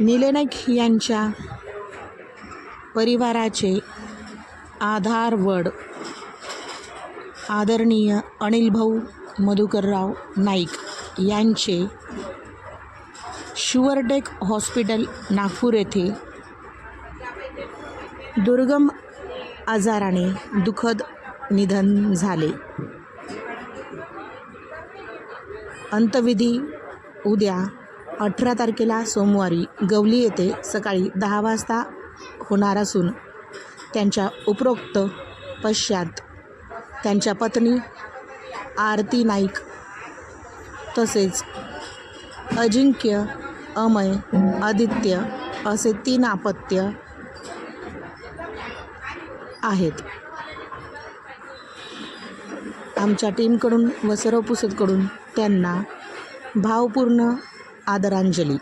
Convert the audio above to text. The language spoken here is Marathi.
निले नाईक यांच्या परिवाराचे आधारवड आदरणीय अनिलभाऊ मधुकरराव नाईक यांचे शुअरटेक हॉस्पिटल नागपूर येथे दुर्गम आजाराने दुःखद निधन झाले. अंतविधी उद्या अठरा तारखेला सोमवारी गवली येथे सकाळी दहा वाजता होणार असून त्यांच्या उपरोक्त पश्चात त्यांच्या पत्नी आरती नाईक तसेच अजिंक्य अमय आदित्य असे तीन अपत्य आहेत. आमच्या टीमकडून व सर्व पुसदकडून त्यांना भावपूर्ण आदरांजली.